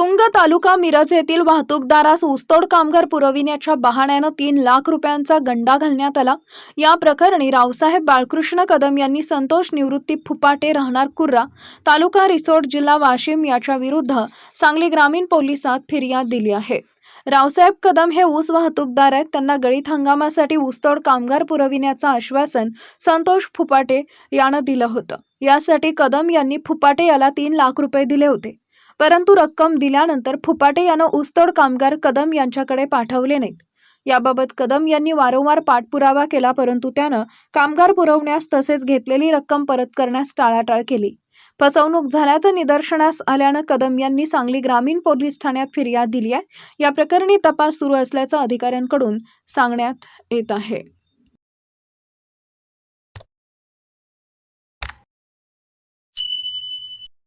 तुंग तालुका मिरज येथील वाहतूकदारास ऊसतोड कामगार पुरविण्याच्या बहाण्यानं तीन लाख रुपयांचा गंडा घालण्यात आला. या प्रकरणी रावसाहेब बाळकृष्ण कदम यांनी संतोष निवृत्ती फुपाटे राहणार कुर्रा तालुका रिसोर्ट जिल्हा वाशिम याच्या विरुद्ध सांगली ग्रामीण पोलिसात फिर्याद दिली आहे. रावसाहेब कदम हे ऊस वाहतूकदार आहेत. त्यांना गळीत हंगामासाठी ऊसतोड कामगार पुरविण्याचं आश्वासन संतोष फुपाटे यानं दिलं होतं. यासाठी कदम यांनी फुपाटे याला तीन लाख रुपये दिले होते. परंतु रक्कम दिल्यानंतर फुपाटे यानं ऊसतोड कामगार कदम यांच्याकडे पाठवले नाहीत. याबाबत कदम यांनी वारंवार पाठपुरावा केला परंतु त्यानं कामगार पुरवण्यास तसेच घेतलेली रक्कम परत करण्यास टाळाटाळ केली. फसवणूक झाल्याचं निदर्शनास आल्यानं कदम यांनी सांगली ग्रामीण पोलीस ठाण्यात फिर्याद दिली आहे. या प्रकरणी तपास सुरू असल्याचं अधिकाऱ्यांकडून सांगण्यात येत आहे.